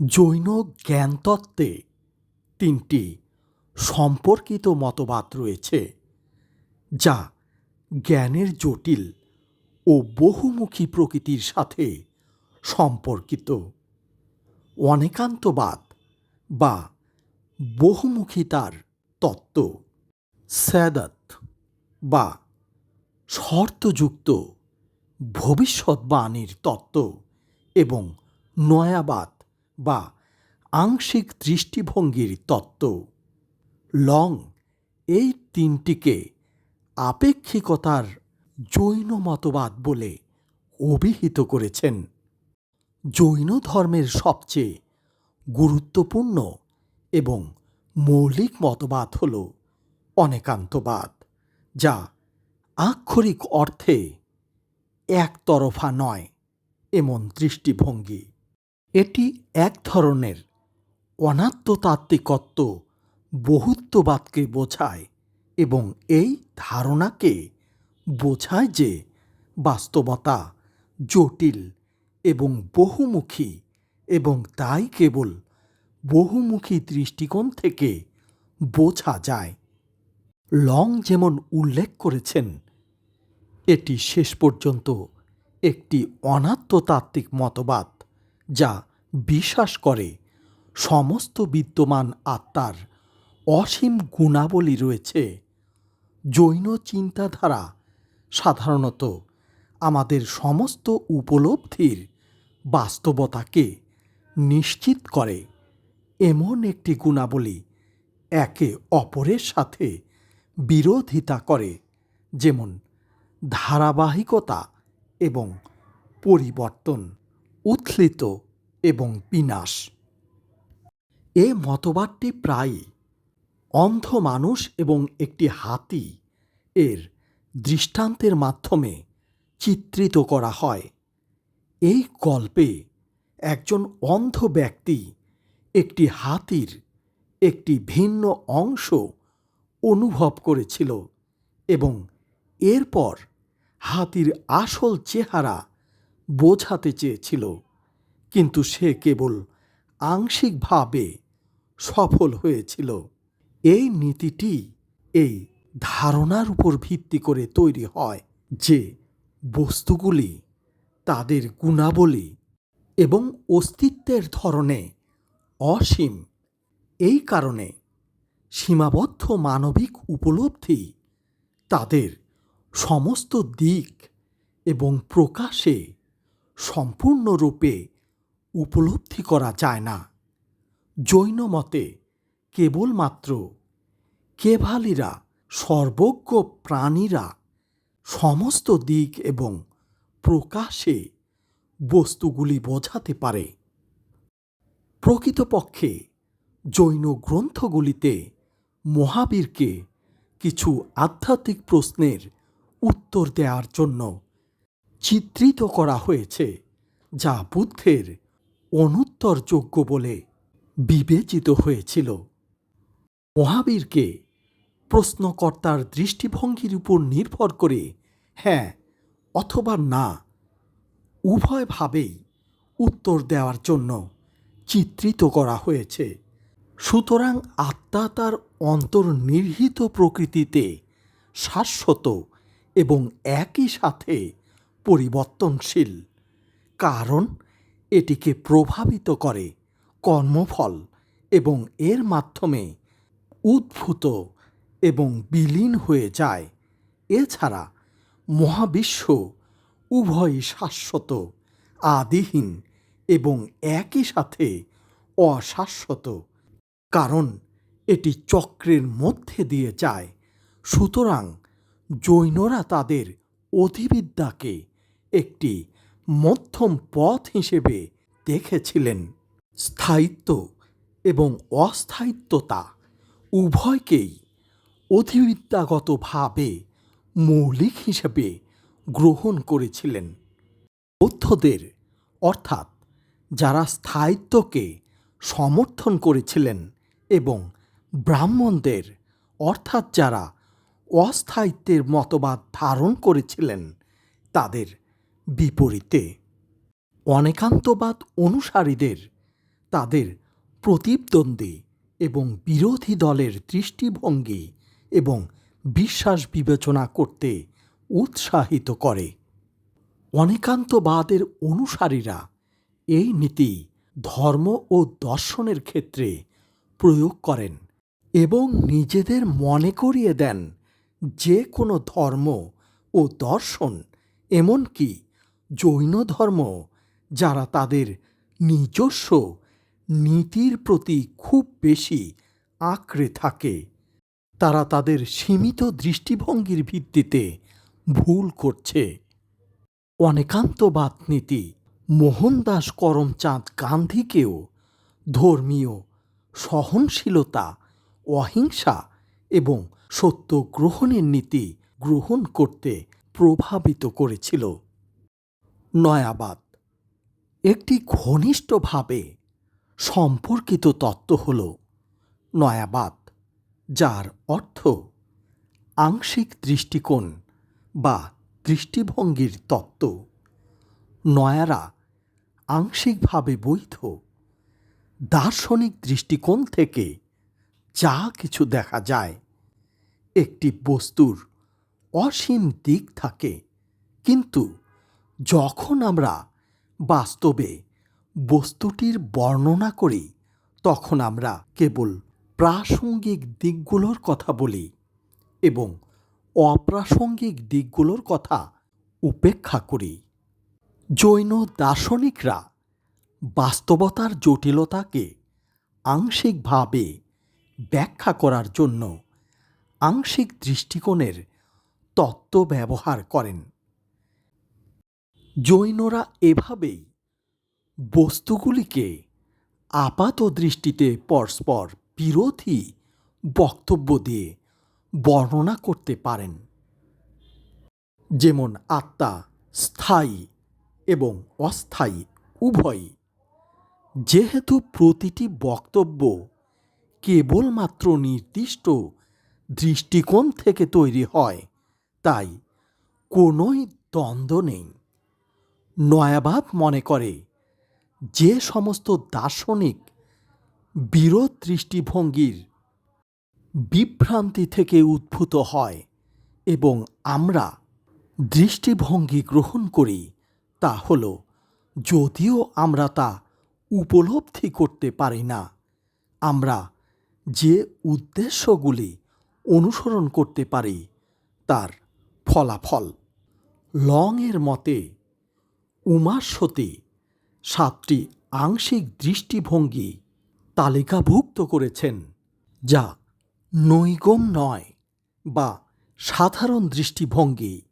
জৈন জ্ঞানতত্ত্বে তিনটি সম্পর্কিত মতবাদ রয়েছে, যা জ্ঞানের জটিল ও বহুমুখী প্রকৃতির সাথে সম্পর্কিত। অনেকান্তবাদ বা বহুমুখিতার তত্ত্ব, স্যাদাত বা শর্তযুক্ত ভবিষ্যৎবাণীর তত্ত্ব এবং নয়াবাদ বা আংশিক দৃষ্টিভঙ্গির তত্ত্ব। লং এই তিনটিকে আপেক্ষিকতার জৈন মতবাদ বলে অভিহিত করেছেন। জৈন ধর্মের সবচেয়ে গুরুত্বপূর্ণ এবং মৌলিক মতবাদ হল অনেকান্তবাদ, যা আক্ষরিক অর্থে একতরফা নয়, এমন দৃষ্টিভঙ্গি। এটি এক ধরনের অনাত্মতাত্ত্বিকত্ব বহুত্ববাদকে বোঝায় এবং এই ধারণাকে বোঝায় যে বাস্তবতা জটিল এবং বহুমুখী এবং তাই কেবল বহুমুখী দৃষ্টিকোণ থেকে বোঝা যায়। লং যেমন উল্লেখ করেছেন, এটি শেষ পর্যন্ত একটি অনাত্মতাত্ত্বিক মতবাদ যা বিশ্বাস করে। সমস্ত বিদ্যমান আত্মার অসীম গুণাবলী রয়েছে। জৈন চিন্তাধারা সাধারণত আমাদের সমস্ত উপলব্ধির বাস্তবতাকে নিশ্চিত করে। এমন একটি গুণাবলী একে অপরের সাথে বিরোধিতা করে, যেমন ধারাবাহিকতা এবং পরিবর্তন, উত্থিত এবং বিনাশ। এ মতবাদটি প্রায়ই অন্ধ মানুষ এবং একটি হাতি এর দৃষ্টান্তের মাধ্যমে চিত্রিত করা হয়। এই গল্পে একজন অন্ধ ব্যক্তি একটি হাতির একটি ভিন্ন অংশ অনুভব করেছিল এবং এরপর হাতির আসল চেহারা বোঝাতে চেয়েছিল। কিন্তু সে কেবল আংশিকভাবে সফল হয়েছিল। এই নীতিটি এই ধারণার উপর ভিত্তি করে তৈরি হয় যে বস্তুগুলি তাদের গুণাবলী এবং অস্তিত্বের ধরনে অসীম। এই কারণে সীমাবদ্ধ মানবিক উপলব্ধি তাদের সমস্ত দিক এবং প্রকাশে সম্পূর্ণরূপে উপলব্ধি করা যায় না। জৈন মতে কেবলমাত্র কেভালিরা সর্বজ্ঞ প্রাণীরা সমস্ত দিক এবং প্রকাশে বস্তুগুলি বোঝাতে পারে। প্রকৃতপক্ষে জৈন গ্রন্থগুলিতে মহাবীরকে কিছু আধ্যাত্মিক প্রশ্নের উত্তর দেওয়ার জন্য চিত্রিত করা হয়েছে, যা বুদ্ধের অনুত্তরযোগ্য বলে বিবেচিত হয়েছিল। মহাবীরকে প্রশ্নকর্তার দৃষ্টিভঙ্গির উপর নির্ভর করে হ্যাঁ অথবা না, উভয়ভাবেই উত্তর দেওয়ার জন্য চিত্রিত করা হয়েছে। সুতরাং আত্মা তার অন্তর্নিহিত প্রকৃতিতে শাশ্বত এবং একই সাথে পরিবর্তনশীল। কারণ এটিকে প্রভাবিত করে কর্মফল এবং এর মাধ্যমে উদ্ভূত এবং বিলীন হয়ে যায়। এছাড়া মহাবিশ্ব উভয়ই শাশ্বত, আদিহীন এবং একই সাথে অশাশ্বত। কারণ এটি চক্রের মধ্যে দিয়ে যায়। সুতরাং জৈনরা তাদের অধিবিদ্যাকে একটি মধ্যম পথ হিসেবে দেখেছিলেন। স্থায়িত্ব এবং অস্থায়িত্বতা উভয়কেই অধিবিদ্যাগতভাবে মৌলিক হিসেবে গ্রহণ করেছিলেন। বৌদ্ধদের, অর্থাৎ যারা স্থায়িত্বকে সমর্থন করেছিলেন এবং ব্রাহ্মণদের, অর্থাৎ যারা অস্থায়িত্বের মতবাদ ধারণ করেছিলেন, তাদের বিপরীতে। অনেকান্তবাদ অনুসারীদের, তাদের প্রতিদ্বন্দ্বী এবং বিরোধী দলের দৃষ্টিভঙ্গি এবং বিশ্বাস বিবেচনা করতে উৎসাহিত করে। অনেকান্তবাদের অনুসারীরা এই নীতি ধর্ম ও দর্শনের ক্ষেত্রে প্রয়োগ করেন এবং নিজেদের মনে করিয়ে দেন যে কোনো ধর্ম ও দর্শন, এমনকি জৈন ধর্ম যারা তাদের নিজস্ব নীতির প্রতি খুব বেশি আঁকড়ে থাকে। তারা তাদের সীমিত দৃষ্টিভঙ্গির ভিত্তিতে ভুল করছে। অনেকান্তবাদ নীতি, মোহনদাস করমচাঁদ গান্ধীকেও ধর্মীয় সহনশীলতা, অহিংসা এবং সত্য গ্রহণের নীতি গ্রহণ করতে প্রভাবিত করেছিল। নয়াবাদ। একটি ঘনিষ্ঠভাবে সম্পর্কিত তত্ত্ব হল নয়াবাদ, যার অর্থ আংশিক দৃষ্টিকোণ বা দৃষ্টিভঙ্গির তত্ত্ব। নয়ারা আংশিকভাবে বৈধ, দার্শনিক দৃষ্টিকোণ থেকে যা কিছু দেখা যায়, একটি বস্তুর অসীম দিক থাকে, কিন্তু যখন আমরা বাস্তবে বস্তুটির বর্ণনা করি, তখন আমরা কেবল প্রাসঙ্গিক দিকগুলোর কথা বলি এবং অপ্রাসঙ্গিক দিকগুলোর কথা উপেক্ষা করি। জৈন দার্শনিকরা বাস্তবতার জটিলতাকে আংশিকভাবে ব্যাখ্যা করার জন্য আংশিক দৃষ্টিকোণের তত্ত্ব ব্যবহার করেন। জৈনরা এভাবেই বস্তুগুলিকে আপাত দৃষ্টিতে পরস্পর বিরোধী বক্তব্য দিয়ে বর্ণনা করতে পারেন। যেমন আত্মা স্থায়ী এবং অস্থায়ী, উভয়ই। যেহেতু প্রতিটি বক্তব্য কেবলমাত্র নির্দিষ্ট দৃষ্টিকোণ থেকে তৈরি হয়, তাই কোনোই দ্বন্দ্ব নেই। নয়াবাদ মনে করে, যে সমস্ত দার্শনিক বিরোধ দৃষ্টিভঙ্গির বিভ্রান্তি থেকে উদ্ভূত হয় এবং আমরা দৃষ্টিভঙ্গি গ্রহণ করি, তা হল যদিও আমরা তা উপলব্ধি করতে পারি না, আমরা যে উদ্দেশ্যগুলি অনুসরণ করতে পারি তার ফলাফল লংয়ের মতে উমাস্বতী সাতটি আংশিক দৃষ্টিভঙ্গি তালিকাভুক্ত করেছেন, যা নৈগম নয় বা সাধারণ দৃষ্টিভঙ্গি,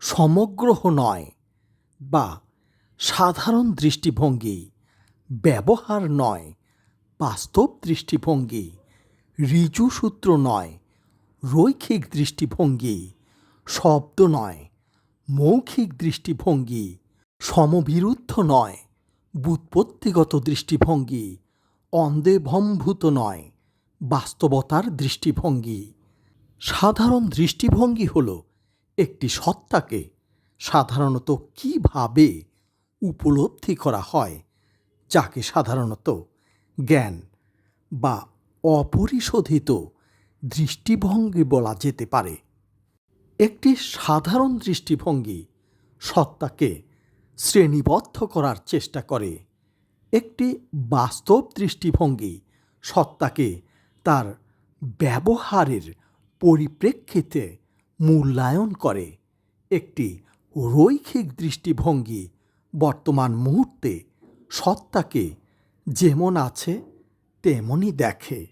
সমগ্রহ নয় বা সাধারণ দৃষ্টিভঙ্গি, ব্যবহার নয়, বাস্তব দৃষ্টিভঙ্গি ঋজুসূত্র নয়, রৈখিক দৃষ্টিভঙ্গি, শব্দ নয়, মৌখিক দৃষ্টিভঙ্গি সমবিরুদ্ধ নয়, বুৎপত্তিগত দৃষ্টিভঙ্গি, অন্দেভম্ভূত নয়, বাস্তবতার দৃষ্টিভঙ্গি। সাধারণ দৃষ্টিভঙ্গি হল একটি সত্তাকে সাধারণত কীভাবে উপলব্ধি করা হয়, যাকে সাধারণত জ্ঞান বা অপরিশোধিত দৃষ্টিভঙ্গি বলা যেতে পারে। একটি সাধারণ দৃষ্টিভঙ্গি সত্তাকে শ্রেণীবদ্ধ করার চেষ্টা করে। একটি বাস্তব দৃষ্টিভঙ্গি সত্তাকে তার ব্যবহারের পরিপ্রেক্ষিতে মূল্যায়ন করে। একটি রৈখিক দৃষ্টিভঙ্গি বর্তমান মুহূর্তে সত্তাকে যেমন আছে, তেমনই দেখে।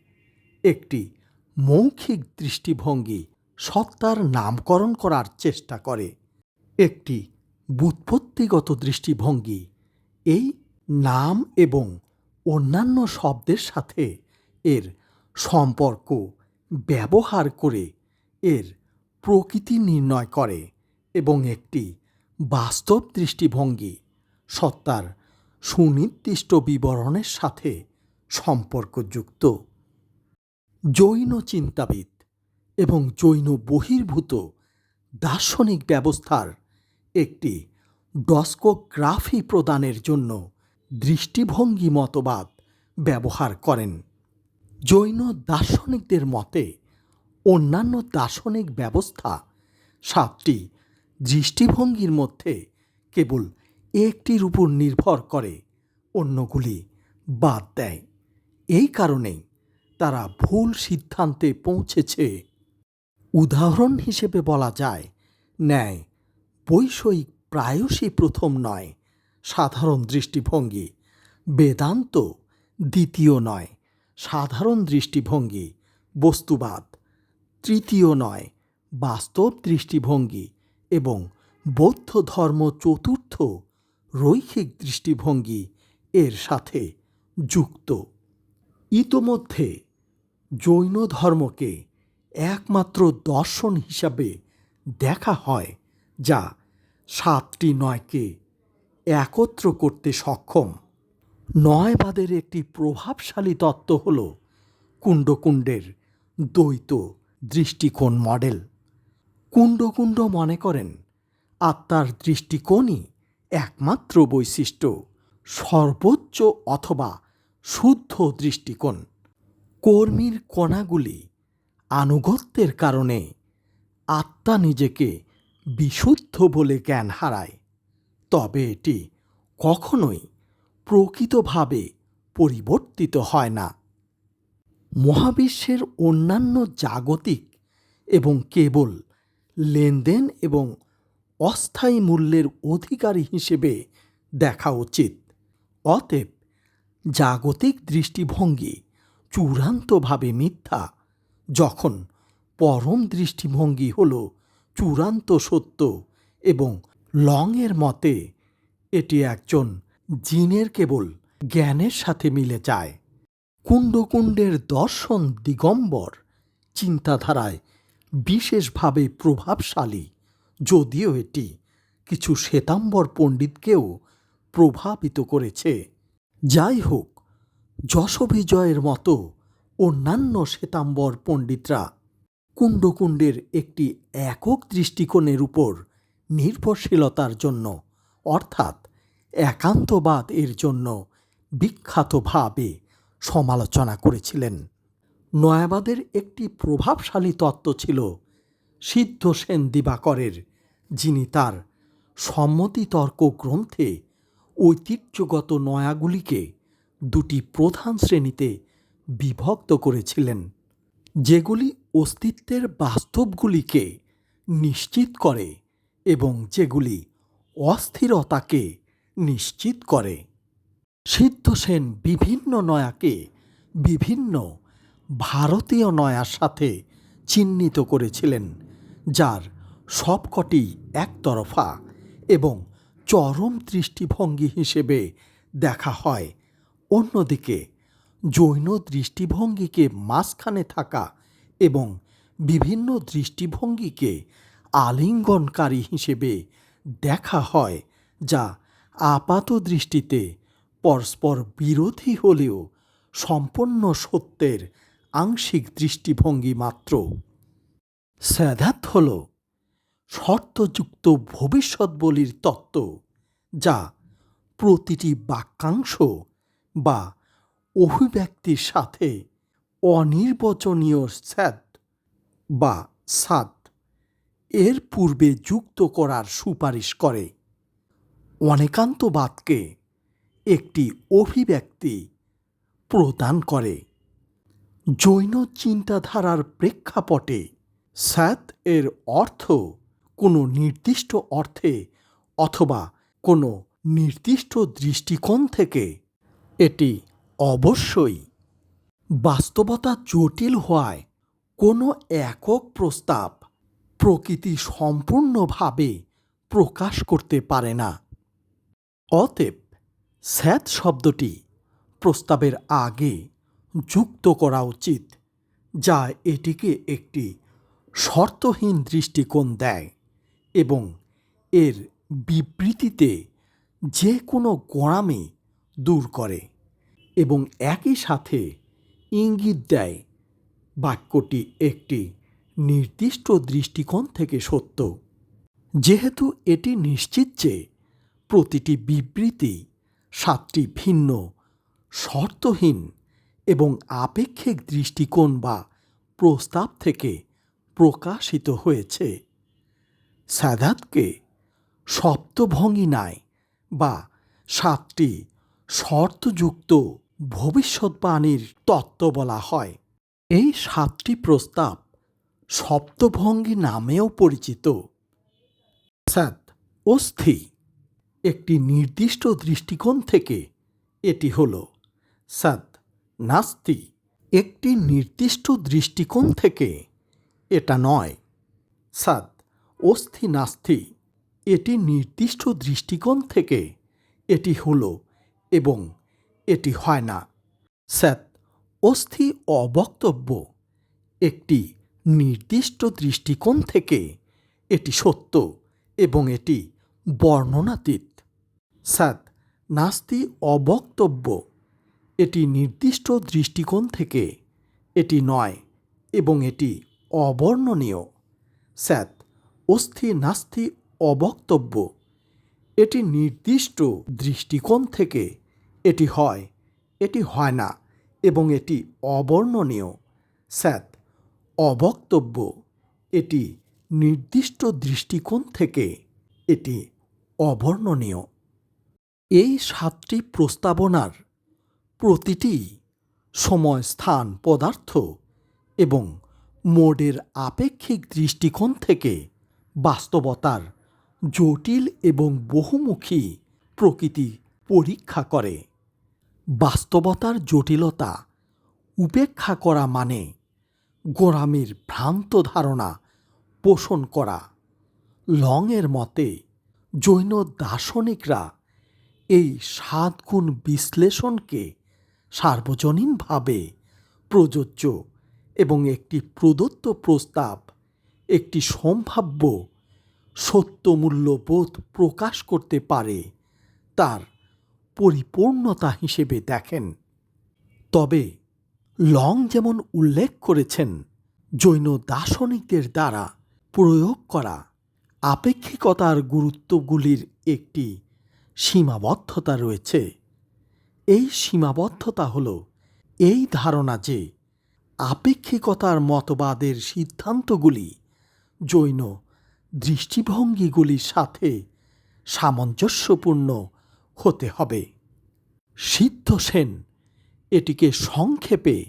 একটি মৌখিক দৃষ্টিভঙ্গি সত্তার নামকরণ করার চেষ্টা করে। একটি বুৎপত্তিগত দৃষ্টিভঙ্গি, এই নাম এবং অন্যান্য শব্দের সাথে এর সম্পর্ক ব্যবহার করে এর প্রকৃতি নির্ণয় করে এবং একটি বাস্তব দৃষ্টিভঙ্গি সত্তার সুনির্দিষ্ট বিবরণের সাথে সম্পর্কযুক্ত। জৈন চিন্তাবিদ এবং জৈন বহির্ভূত দার্শনিক ব্যবস্থার একটি ডস্কোগ্রাফি প্রদানের জন্য দৃষ্টিভঙ্গি মতবাদ ব্যবহার করেন। জৈন দার্শনিকদের মতে, অন্যান্য দার্শনিক ব্যবস্থা সাতটি দৃষ্টিভঙ্গির মধ্যে কেবল একটির উপর নির্ভর করে, অন্যগুলি বাদ দেয়। এই কারণেই তারা ভুল সিদ্ধান্তে পৌঁছেছে। উদাহরণ হিসেবে বলা যায়, ন্যায় বৈষয়িক প্রায়শই প্রথম নয়, সাধারণ দৃষ্টিভঙ্গি। বেদান্ত দ্বিতীয় নয়, সাধারণ দৃষ্টিভঙ্গি। বস্তুবাদ তৃতীয় নয়, বাস্তব দৃষ্টিভঙ্গি এবং বৌদ্ধ ধর্ম চতুর্থ রৈখিক দৃষ্টিভঙ্গি এর সাথে যুক্ত। ইতোমধ্যে জৈন ধর্মকে একমাত্র দর্শন হিসাবে দেখা হয় যা সাতটি নয়কে একত্র করতে সক্ষম। নয়বাদের একটি প্রভাবশালী তত্ত্ব হল কুণ্ডকুণ্ডের দ্বৈত দৃষ্টিকোণ মডেল। কুণ্ডকুণ্ড মনে করেন, আত্মার দৃষ্টিকোণই একমাত্র বৈশিষ্ট্য, সর্বোচ্চ অথবা শুদ্ধ দৃষ্টিকোণ। কর্মীর কণাগুলি আনুগত্যের কারণে আত্মা নিজেকে বিশুদ্ধ বলে জ্ঞান হারায়। তবে এটি কখনোই প্রকৃতভাবে পরিবর্তিত হয় না। মহাবিশ্বের অন্যান্য জাগতিক এবং কেবল লেনদেন এবং অস্থায়ী মূল্যের অধিকারী হিসেবে দেখা উচিত। অতএব জাগতিক দৃষ্টিভঙ্গি চূড়ান্তভাবে মিথ্যা, যখন পরম দৃষ্টিভঙ্গি হল চূড়ান্ত সত্য এবং লংয়ের মতে, এটি একজন জিনের কেবল জ্ঞানের সাথে মিলে যায়। কুণ্ডকুণ্ডের দর্শন দিগম্বর চিন্তাধারায় বিশেষভাবে প্রভাবশালী, যদিও এটি কিছু শ্বেতাম্বর পণ্ডিতকেও প্রভাবিত করেছে। যাই হোক যশবিজয়ের মতো অন্যান্য শ্বেতাম্বর পণ্ডিতরা কুণ্ডকুণ্ডের একটি একক দৃষ্টিকোণের উপর নির্ভরশীলতার জন্য, অর্থাৎ একান্তবাদ এর জন্য বিখ্যাতভাবে সমালোচনা করেছিলেন। নয়াবাদের একটি প্রভাবশালী তত্ত্ব ছিল সিদ্ধ সেন দিবাকরের, যিনি তার সম্মতিতর্ক গ্রন্থে ঐতিহ্যগত নয়াগুলিকে দুটি প্রধান শ্রেণীতে বিভক্ত করেছিলেন, যেগুলি অস্তিত্বের বাস্তবগুলিকে নিশ্চিত করে এবং যেগুলি অস্থিরতাকে নিশ্চিত করে। সিদ্ধসেন বিভিন্ন নয়াকে বিভিন্ন ভারতীয় নয়ার সাথে চিহ্নিত করেছিলেন, যার সবকটি একতরফা এবং চরম দৃষ্টিভঙ্গি হিসেবে দেখা হয়। অন্যদিকে, জৈন দৃষ্টিভঙ্গিকে মাঝখানে থাকা এবং বিভিন্ন দৃষ্টিভঙ্গিকে আলিঙ্গনকারী হিসেবে দেখা হয়, যা আপাত দৃষ্টিতে পরস্পর বিরোধী হলেও সম্পন্ন সত্যের আংশিক দৃষ্টিভঙ্গি মাত্র। স্যাধাত হল শর্তযুক্ত ভবিষ্যৎ বলির তত্ত্ব, যা প্রতিটি বাক্যাংশ বা অভিব্যক্তির সাথে অনির্বচনীয় স্যাদ বা সাদ এর পূর্বে যুক্ত করার সুপারিশ করে। অনেকান্তবাদকে একটি অভিব্যক্তি প্রদান করে। জৈন চিন্তাধারার প্রেক্ষাপটে স্যাত এর অর্থ কোনো নির্দিষ্ট অর্থে অথবা কোনো নির্দিষ্ট দৃষ্টিকোণ থেকে। এটি অবশ্যই বাস্তবতা জটিল হওয়ায় কোনো একক প্রস্তাব প্রকৃতি সম্পূর্ণভাবে প্রকাশ করতে পারে না। অতএব স্যাত শব্দটি প্রস্তাবের আগে যুক্ত করা উচিত, যা এটিকে একটি শর্তহীন দৃষ্টিকোণ দেয় এবং এর বিবৃতিতে যে কোনো গোড়ামি দূর করে এবং একই সাথে ইঙ্গিত দেয়। বাক্যটি একটি নির্দিষ্ট দৃষ্টিকোণ থেকে সত্য। যেহেতু এটি নিশ্চিত যে প্রতিটি বিবৃতি সাতটি ভিন্ন, শর্তহীন এবং আপেক্ষিক দৃষ্টিকোণ বা প্রস্তাব থেকে প্রকাশিত হয়েছে। সাদাতকে সপ্তভঙ্গিনায় বা সাতটি শর্তযুক্ত ভবিষ্যৎবাণীর তত্ত্ব বলা হয়। এই সাতটি প্রস্তাব সপ্তভঙ্গি নামেও পরিচিত। সাত অস্থি একটি নির্দিষ্ট দৃষ্টিকোণ থেকে এটি হল। সাত নাস্তি একটি নির্দিষ্ট দৃষ্টিকোণ থেকে এটা নয়। সাত অস্থি নাস্তি এটি নির্দিষ্ট দৃষ্টিকোণ থেকে এটি হল এবং এটি হয় না। স্যাত অস্থি অবক্তব্য একটি নির্দিষ্ট দৃষ্টিকোণ থেকে এটি সত্য এবং এটি বর্ণনাতীত। স্যাত নাস্তি অবক্তব্য এটি নির্দিষ্ট দৃষ্টিকোণ থেকে এটি নয় এবং এটি অবর্ণনীয়। স্যাত অস্থি নাস্তি অবক্তব্য এটি নির্দিষ্ট দৃষ্টিকোণ থেকে এটি হয় এটি হয় না, এবং এটি অবর্ণনীয়। স্যাত অবক্তব্য, এটি নির্দিষ্ট দৃষ্টিকোণ থেকে এটি অবর্ণনীয়। এই সাতটি প্রস্তাবনার প্রতিটি সময় স্থান পদার্থ এবং মোডের আপেক্ষিক দৃষ্টিকোণ থেকে বাস্তবতার জটিল এবং বহুমুখী প্রকৃতি পরীক্ষা করে। বাস্তবতার জটিলতা, উপেক্ষা করা মানে গোড়ামির ভ্রান্ত ধারণা পোষণ করা। লংয়ের মতে, জৈন দার্শনিকরা এই সাত গুণ বিশ্লেষণকে সার্বজনীনভাবে প্রযোজ্য এবং একটি প্রদত্ত প্রস্তাব, একটি সম্ভাব্য সত্যমূল্যবোধ প্রকাশ করতে পারে তার পরিপূর্ণতা হিসেবে দেখেন। তবে লং যেমন উল্লেখ করেছেন, জৈন দার্শনিকদের দ্বারা প্রয়োগ করা আপেক্ষিকতার গুরুত্বগুলির একটি সীমাবদ্ধতা রয়েছে। এই সীমাবদ্ধতা হল এই ধারণা যে আপেক্ষিকতার মতবাদের সিদ্ধান্তগুলি জৈন দৃষ্টিভঙ্গিগুলির সাথে সামঞ্জস্যপূর্ণ হতে হবে। সিদ্ধ সেন এটিকে সংক্ষেপে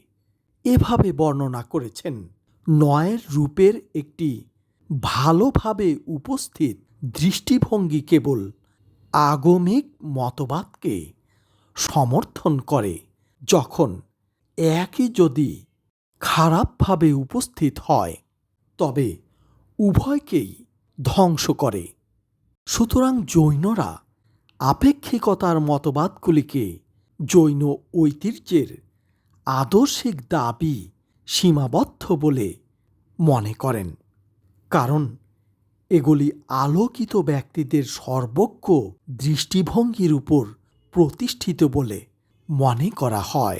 এভাবে বর্ণনা করেছেন, নয়ের রূপের একটি ভালোভাবে উপস্থিত দৃষ্টিভঙ্গি কেবল আগমিক মতবাদকে সমর্থন করে, যখন একই যদি খারাপভাবে উপস্থিত হয়, তবে উভয়কেই ধ্বংস করে। সুতরাং জৈনরা আপেক্ষিকতার মতবাদগুলিকে জৈন ঐতিহ্যের আদর্শিক দাবি সীমাবদ্ধ বলে মনে করেন। কারণ এগুলি আলোকিত ব্যক্তিদের সর্বজ্ঞ দৃষ্টিভঙ্গির উপর প্রতিষ্ঠিত বলে মনে করা হয়।